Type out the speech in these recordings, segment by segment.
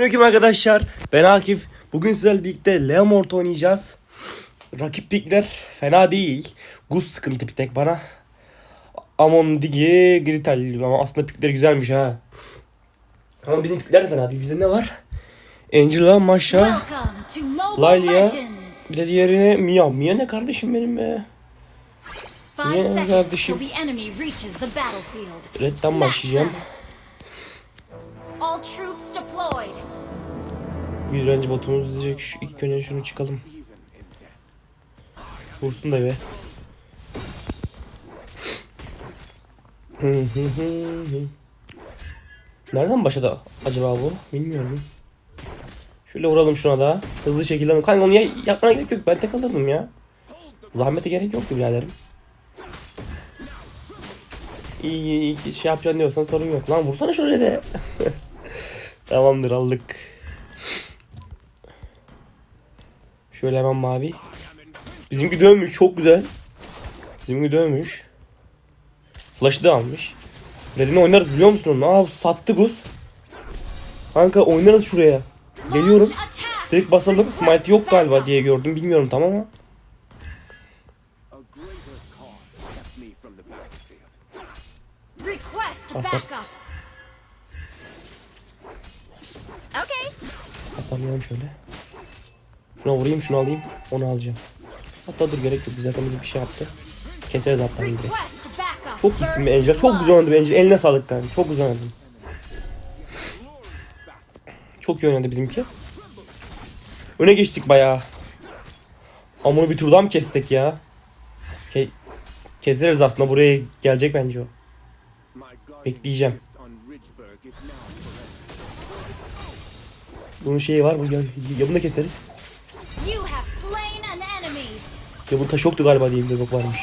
Selamünaleyküm arkadaşlar. Ben Akif. Bugün sizlerle birlikte Leomort oynayacağız. Rakip pikler fena değil. Gus sıkıntı bir tek bana. Amon Digi, Grital. Ama aslında pikleri güzelmiş ha. Ama bizim pikler de fena değil. Bizde ne var? Angela, Masha. Legends. bir de diğerine Mia. Mia ne kardeşim benim be? Yeah, seconds kardeşim. Red'den başlayacağım. All troops deployed. Önce botumuz direkt şu ilk önce şunu çıkalım. Vursun da be. Nereden başladı acaba bu? Bilmiyorum. Şöyle vuralım şuna da. Hızlı şekilde. Kanka onu ya- yapmana gerek yok. Ben tek alırdım ya. Zahmete gerek yoktu biraderim. İyi, iyi, iyi şey yapacaksın diyorsan sorun yok. Lan vursana şöyle de. Tamamdır aldık. Şöyle hemen mavi. Bizimki dövmüş çok güzel. Bizimki dövmüş. Flash'ı da almış. Red'ini oynarız biliyor musun onu? Aa sattı Gus. Kanka oynarız şuraya. Geliyorum. Direkt basalım. Smite yok galiba diye gördüm. Bilmiyorum tam ama. A Hasarlayalım şöyle. Şuna vurayım şunu alayım. Onu alacağım. Hatta dur gerek yok. Zaten bizim bir şey yaptı. Keseriz hatta direkt. Çok iyisin be Angela. Çok güzel oynadı be Angela. Eline sağlık kanka. Çok güzel oynadın. Çok iyi oynadı bizimki. Öne geçtik bayağı. Ama onu bir turdan mı kessek ya? Ke keseriz aslında. Buraya gelecek bence o. Bekleyeceğim. Bunun şeyi var. Bu ya, ya bunu da keseriz. Ya bu taş yoktu galiba diye bir bok varmış.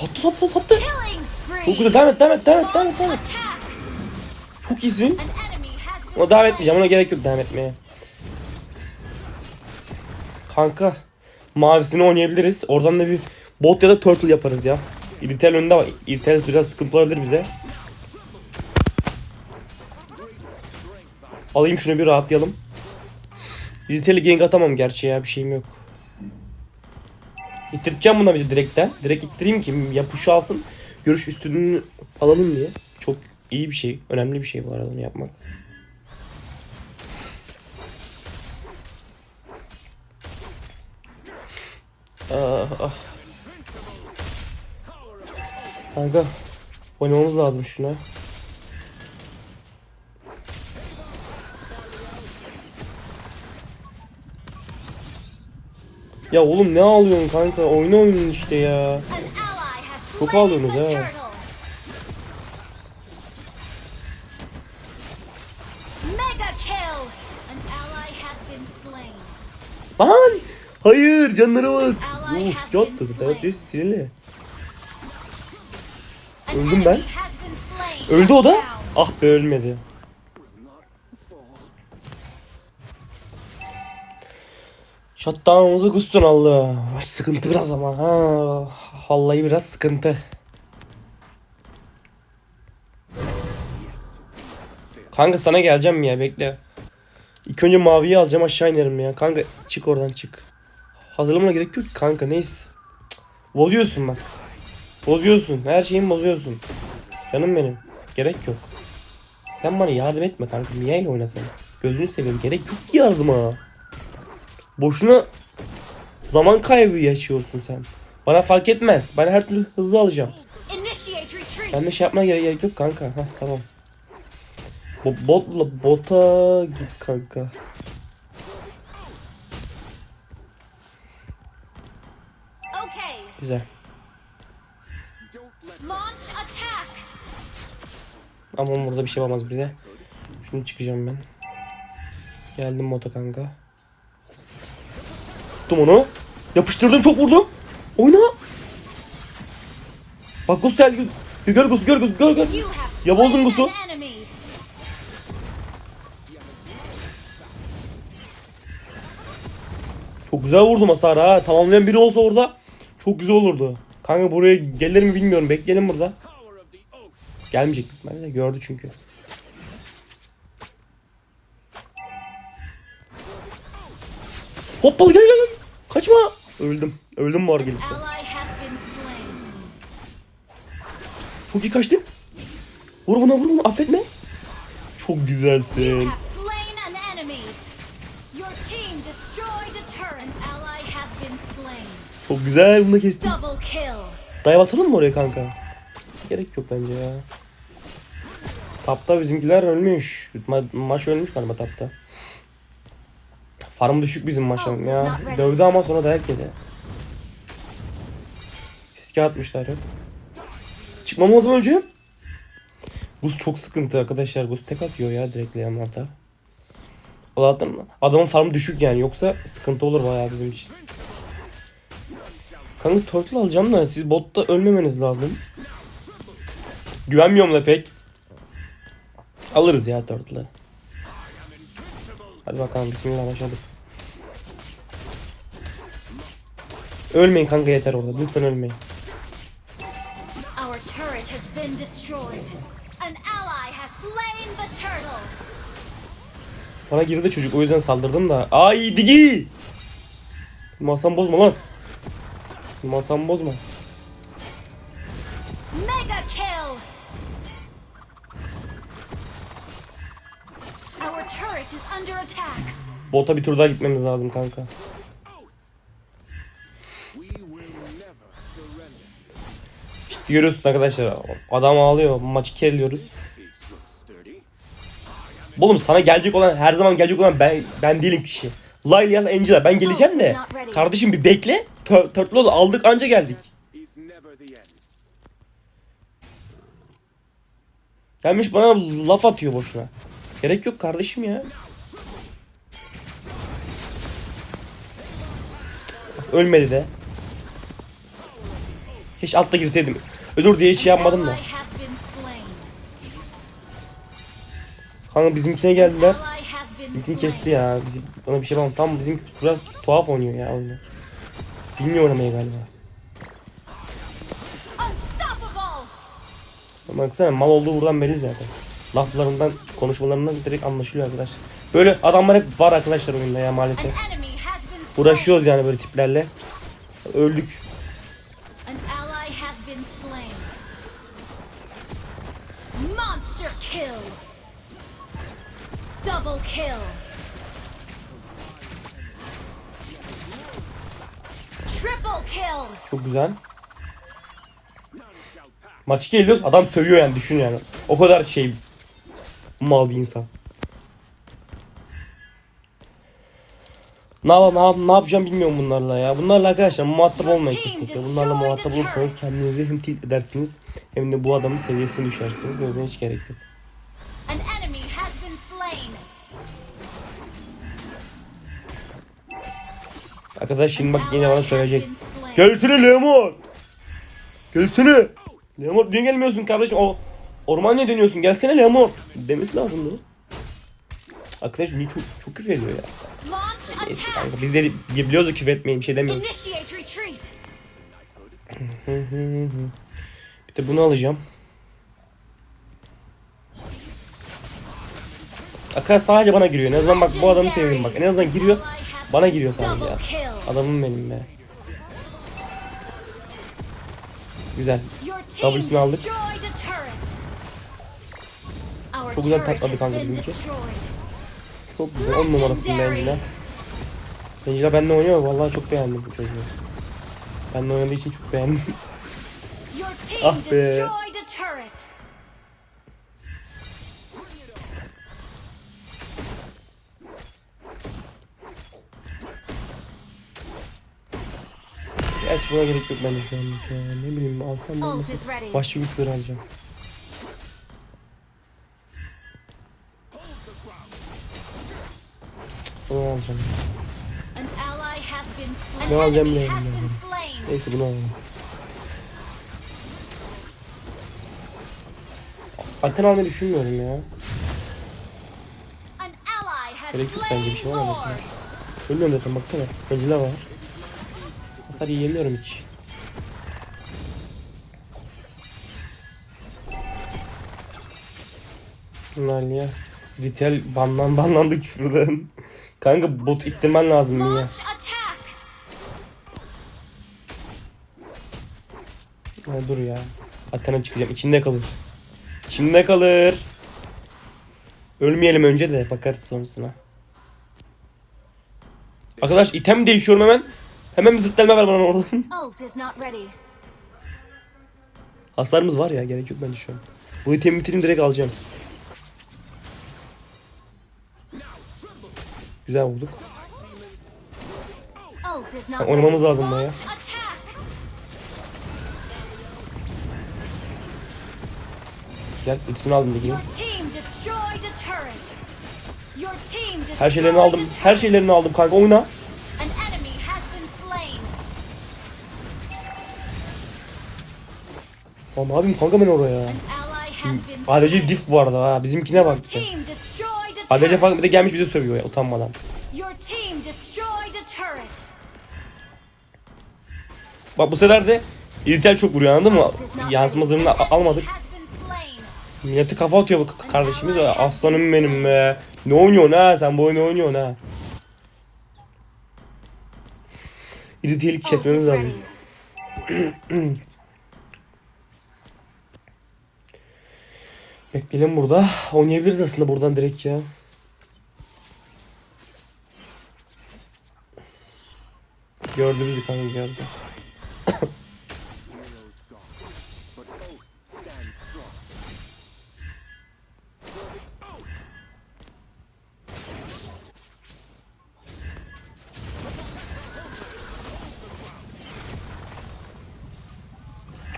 Sattı sattı sattı. Çok güzel. Devam et devam et devam et devam et. Devam et. Çok iyisin. Ona devam etmeyeceğim. Ona gerek yok devam etmeye. Kanka. Mavisini oynayabiliriz. Oradan da bir bot ya da turtle yaparız ya. İritel önünde var. İritel biraz sıkıntı olabilir bize. Alayım şunu bir rahatlayalım. İritel'i gank atamam gerçi ya. Bir şeyim yok. İttireceğim buna bir de direkten. Direkt ittireyim ki yapışı alsın. Görüş üstünlüğünü alalım diye. Çok iyi bir şey. Önemli bir şey bu arada onu yapmak. Ah, ah. Kanka oynamamız lazım şuna. Ya oğlum ne ağlıyorsun kanka? Oyna oyunun işte ya. Çok ağlıyorsunuz ha. Lan! Hayır canlara bak. Uf yattı. Davet sinirli. Öldüm ben. Öldü o da. Ah be ölmedi. Shutdown'umuzu kustun Allah. Baş sıkıntı biraz ama ha. Vallahi biraz sıkıntı. Kanka sana geleceğim ya bekle. İlk önce maviyi alacağım aşağı inerim ya. Kanka çık oradan çık. Hazırlamana gerek yok kanka neyse. Bozuyorsun bak. Bozuyorsun. Her şeyimi bozuyorsun. Canım benim. Gerek yok. Sen bana yardım etme kanka. Mia ile oynasana. Gözünü seveyim. Gerek yok ki yardıma. Boşuna zaman kaybı yaşıyorsun sen. Bana fark etmez. Ben her türlü hızlı alacağım. Ben de şey yapmaya gerek, gerek yok kanka. Heh, tamam. Bo botla bota git kanka. Güzel. Ama burada bir şey yapamaz bize. Şunu çıkacağım ben. Geldim bota kanka. Tuttum onu. Yapıştırdım çok vurdum. Oyna. Bak Gus geldi. Gör Gus gör Gus gör gör. Ya bozdun slain Gus'u. Çok güzel vurdum hasar ha. Tamamlayan biri olsa orada çok güzel olurdu. Kanka buraya gelir mi bilmiyorum. Bekleyelim burada. Power of the oak Gelmeyecek bitmedi de gördü çünkü. Hoppalı gel gel gel. Kaçma. Öldüm. Öldüm mor gelirse. Çok iyi kaçtık. Vur buna vur buna affetme. Çok güzelsin. Çok güzel bunu kill. Dive atalım mı oraya kanka? Gerek yok bence ya. Tapta bizimkiler ölmüş. Ma- maç ölmüş galiba tapta. Farm düşük bizim maçın ya. Dövdü ama sonra dayak yedi. Fiske atmışlar hep. Çıkmam oldu öleceğim. Buz çok sıkıntı arkadaşlar. Buz tek atıyor ya direkt Leonard'a. Allah'tan adamın farmı düşük yani. Yoksa sıkıntı olur bayağı bizim için. Kanka turtle alacağım da siz botta ölmemeniz lazım. Güvenmiyorum da pek. Alırız ya turtle'ı. Hadi bakalım bismillah başladık. Ölmeyin kanka yeter orada. Lütfen ölmeyin. Our turret has been destroyed. An ally has slain the turtle. Sana girdi çocuk o yüzden saldırdım da. Ay digi! Masam bozma lan. Masam bozma. Bota bir tur daha gitmemiz lazım kanka. İşte görüyorsun arkadaşlar. Adam ağlıyor. Maçı sturdy. Oğlum sana gelecek olan her zaman gelecek olan ben ben değilim kişi. Da Angela ben geleceğim de. Kardeşim bir bekle. Tör, Turtle oğlu aldık anca geldik. Gelmiş bana laf atıyor boşuna. Gerek yok kardeşim ya. Ölmedi de. Hiç altta girseydim. Ölür diye hiç şey yapmadım da. Kanka bizimkine geldiler. Bizimkini kesti ya. Bizim, bana bir şey yapalım. Tam bizim biraz tuhaf oynuyor ya oyunu. Bilmiyor oynamayı galiba. Baksana mal olduğu buradan belli zaten. Laflarından, konuşmalarından direkt anlaşılıyor arkadaş. Böyle adamlar hep var arkadaşlar oyunda ya maalesef. Uğraşıyoruz yani böyle tiplerle. Öldük. An ally has been slain. Monster kill. Double kill. Triple kill. Çok güzel. Maçı geliyor adam sövüyor yani düşün yani. O kadar şey mal bir insan. Ne, yap- ne, yap- ne yapacağım bilmiyorum bunlarla ya. Bunlarla arkadaşlar muhatap olmayın kesinlikle. Bunlarla muhatap olursanız kendinizi hem tilt edersiniz hem de bu adamın seviyesine düşersiniz. O yüzden hiç gerek yok. Arkadaş şimdi bak yine bana söyleyecek. Gelsene Lemon. Gelsene. Lemon niye gelmiyorsun kardeşim? O orman ne dönüyorsun? Gelsene Lemon. Demesi lazımdı. Arkadaş niye çok, çok küfür ediyor ya. Neyse kanka biz de biliyoruz küfür etmeyin bir şey demiyoruz. Bir de bunu alacağım. Arkadaş sadece bana giriyor. En azından bak bu adamı sevdim bak. En azından giriyor. Bana giriyor sadece ya. Adamım benim be. Güzel. W'sunu aldık. Çok güzel has kanka bizimki. Çok güzel. 10 numarasında Angela. Angela benimle oynuyor. Vallahi çok beğendim bu çocuğu. Benimle oynadığı için çok beğendim. Ah be. Gerçi buna gerek yok bence şu ya. Ne bileyim alsam ready. Başka güçleri alacağım. Alacağım. Ne alacağım ne alacağım. Neyse bunu alalım. Zaten almayı düşünmüyorum ya. Gerek yok bence bir şey var ama. Ölmüyorum zaten baksana. Angela var. Hasar yiyemiyorum hiç. Nalia. Ritüel banlan banlandı küfürden. Kanka bot ittirmen lazım ya. Ha, dur ya. Athena çıkacağım. İçinde kalır. İçinde kalır. Ölmeyelim önce de bakarız sonrasına. Arkadaş item değişiyorum hemen. Hemen bir zıtlenme ver bana oradan. Hasarımız var ya gerek yok bence şu an. Bu itemi bitireyim direkt alacağım. Güzel bulduk. Oynamamız lazım buraya. Gel ultisini aldım destroyed Her şeylerini aldım. Her şeylerini aldım kanka oyna. Lan ne yapayım kanka ben oraya. ADC diff bu arada ha. Bizimkine bak. Team destroyed a ADC turret. falan bir de gelmiş bize sövüyor ya utanmadan. Bak bu sefer de İritel çok vuruyor anladın mı? Yansıma zırhını almadık. Millete kafa atıyor bu kardeşimiz. Aslanım benim be. Ne oynuyorsun ha? Sen bu oyunu oynuyorsun ha. İritel'i kesmemiz lazım. Bekleyelim burada. Oynayabiliriz aslında buradan direkt ya. Gördü bizi kanka strong.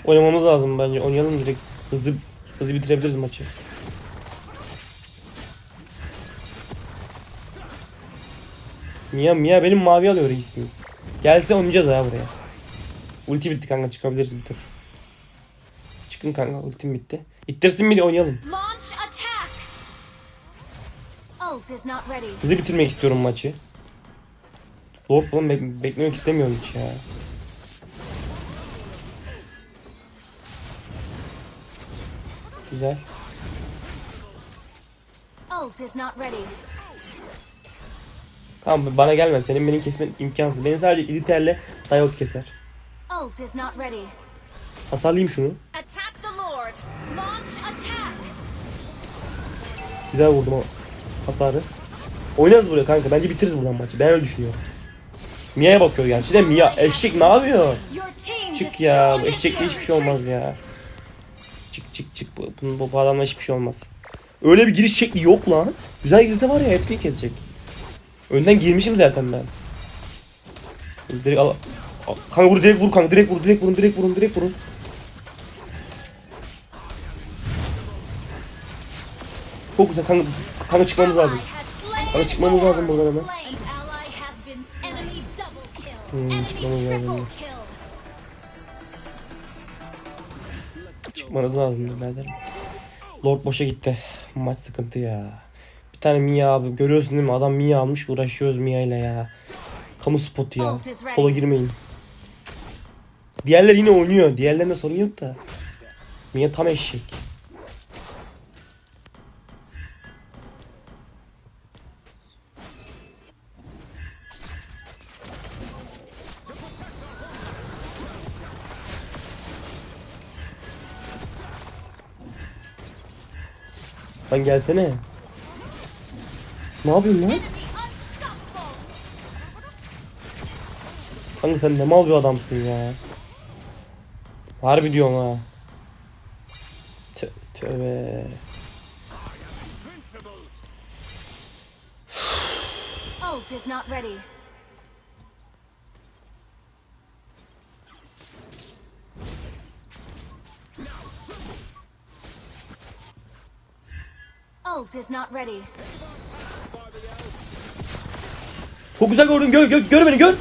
Oynamamız lazım bence. Oynayalım direkt. Hızlı hızlı bitirebiliriz maçı. Mia Mia benim mavi alıyor reisimiz. Gelse oynayacağız ha buraya. Ulti bitti kanka çıkabiliriz bir tur. Çıkın kanka ultim bitti. İttirsin de oynayalım. Hızlı bitirmek istiyorum maçı. Lord falan bek- beklemek istemiyorum hiç ya. Güzel. Ult is not ready. Tamam bana gelme. Senin benim kesmen imkansız. Beni sadece iliterle Dayot keser. Hasarlayayım şunu. Güzel vurdum o hasarı. Oynarız buraya kanka. Bence bitiririz buradan maçı. Ben öyle düşünüyorum. Mia'ya bakıyor gerçi de Mia eşek ne yapıyor? Çık ya. Bu eşekle hiçbir şey olmaz ya. Çık çık çık. Bu, bu, bu adamla hiçbir şey olmaz. Öyle bir giriş şekli yok lan. Güzel girse var ya hepsini kesecek. Önden girmişim zaten ben. Direkt al. Kanka vur direkt vur kanka direkt vur direkt vurun direkt vurun direkt vurun. Çok güzel kanka, kanka çıkmamız lazım. Kanka çıkmamız lazım buradan hemen. Hmm, çıkmamız lazım. Çıkmanız lazım birader. Lord boşa gitti. Maç sıkıntı ya. Tane Mia abi görüyorsun değil mi? Adam Mia almış uğraşıyoruz Mia ile ya. Kamu spotu ya. Sola girmeyin. Diğerler yine oynuyor. Diğerlerinde sorun yok da. Mia tam eşek. Lan gelsene. Ne yapıyorsun lan? Kanka sen ne mal bir adamsın ya. Harbi diyorum ha. Tö tövbe. Ult is not ready. Ult is not ready. Çok güzel gördün. Gör, gör, gör beni gör.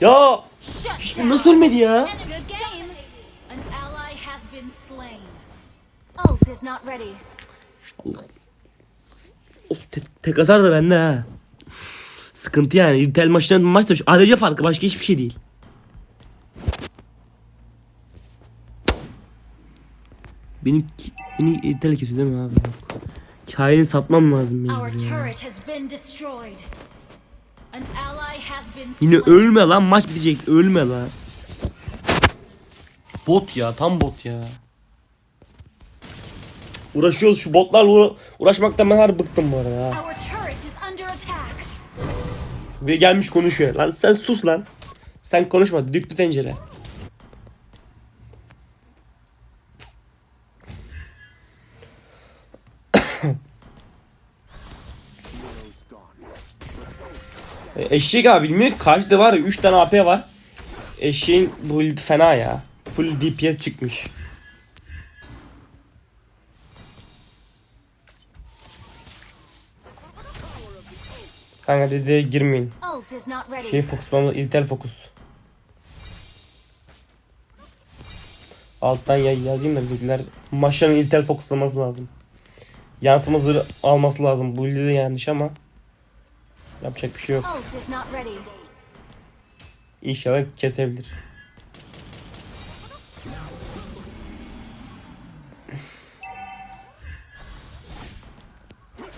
Ya. Hiçbir nasıl ölmedi ya? Ready. Of, te tek hasar da bende ha. Sıkıntı yani. İrtel maçtan maç da ADC farkı başka hiçbir şey değil. Beni, beni İtalya kesiyor değil mi abi? Yok. Kain'i satmam lazım ya. Yine ölme lan maç bitecek ölme lan. Bot ya tam bot ya. Uğraşıyoruz şu botlarla uğra- uğraşmaktan ben harbi bıktım bu arada ya. Ve gelmiş konuşuyor. Lan sen sus lan. Sen konuşma düdüklü tencere. Eşek abi bilmiyor karşıda var ya 3 tane AP var. Eşeğin build fena ya. Full DPS çıkmış. Kanka dedi girmeyin. Şey fokuslamamız Intel fokus. Alttan yay yazayım da bizimkiler maşanın Intel fokuslaması lazım. Yansıma zırhı alması lazım. Bu de yanlış ama yapacak bir şey yok. İnşallah kesebilir.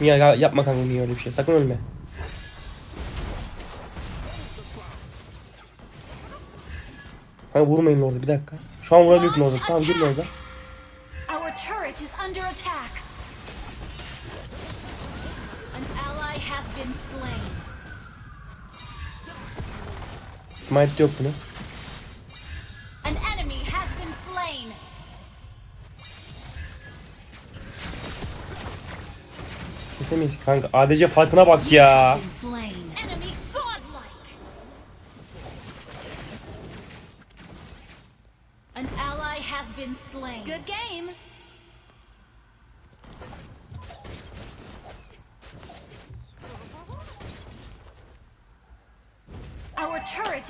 Ya yapma kanka niye öyle bir şey. Sakın ölme. Kanka vurmayın orada bir dakika. Şu an vurabilirsin orada. Tamam girin orada. Our turret is under attack. Has been slain. Smite yok bunu. An enemy has been slain. Kesemeyiz kanka. ADC farkına bak ya. Been slain. Enemy godlike. An ally has been slain. Good game.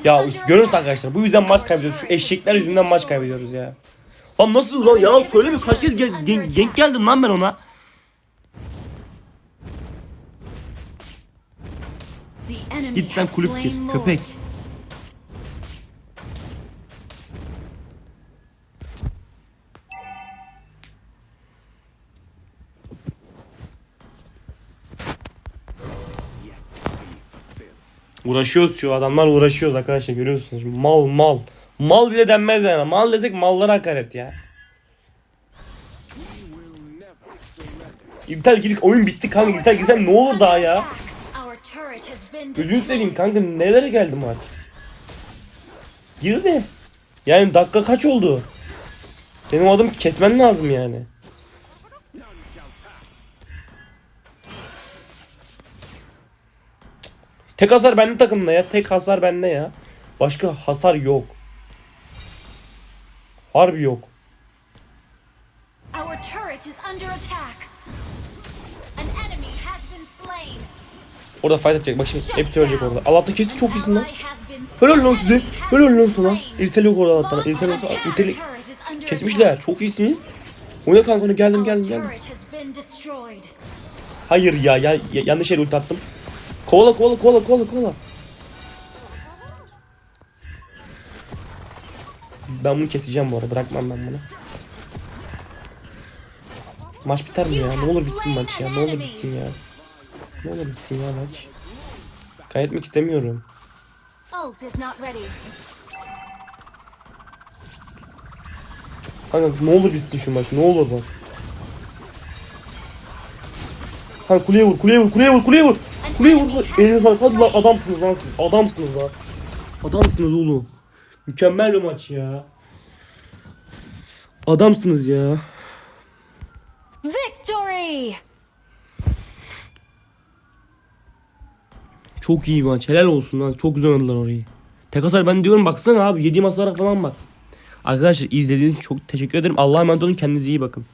Ya görüyorsunuz arkadaşlar bu yüzden maç kaybediyoruz. Şu eşekler yüzünden maç kaybediyoruz ya. Lan nasıl lan yalan söyleme kaç kez gel, gen- denk geldim lan ben ona. Git sen kulüp gir köpek. Uğraşıyoruz şu adamlar uğraşıyoruz arkadaşlar görüyorsunuz. Mal mal. Mal bile denmez yani. Mal desek mallara hakaret ya. İptal girdik oyun bitti kanka. İptal girsen ne olur daha ya. Gözünü seveyim kanka nelere geldi maç. Girdi. Yani dakika kaç oldu? Benim adım kesmen lazım yani. Tek hasar bende takımda ya. Tek hasar bende ya. Başka hasar yok. Harbi yok. Our turret is under attack. An enemy has been slain. Orada fight atacak. Bak şimdi hepsi ölecek orada. Allah'ta kesti çok iyisin lan. Helal lan size. Helal lan sana. İrtel yok orada Allah'tan. İrtel yok. under kesmişler. Çok iyisiniz. Oyna kanka onu geldim geldim geldim. Hayır ya, ya, ya yanlış yere ulti attım. Kovala kovala kovala kovala kovala. Ben bunu keseceğim bu arada. Bırakmam ben bunu. Maç biter mi ya? Ne olur bitsin maç ya. Ne olur bitsin ya. Ne olur bitsin ya maç. Kaybetmek istemiyorum. Kanka ne olur bitsin şu maç. Ne olur bak. Kanka kuleye vur, kuleye vur, kuleye vur, kuleye vur. Kuleye vur. Elinize sağlık. Hadi lan adamsınız lan siz. Adamsınız lan. Adamsınız oğlum. Mükemmel bir maç ya. Adamsınız ya. Victory! Çok iyi maç. Helal olsun lan. Çok güzel oynadılar orayı. Tek hasar ben diyorum baksana abi. Yediğim hasara falan bak. Arkadaşlar izlediğiniz için çok teşekkür ederim. Allah'a emanet olun. Kendinize iyi bakın.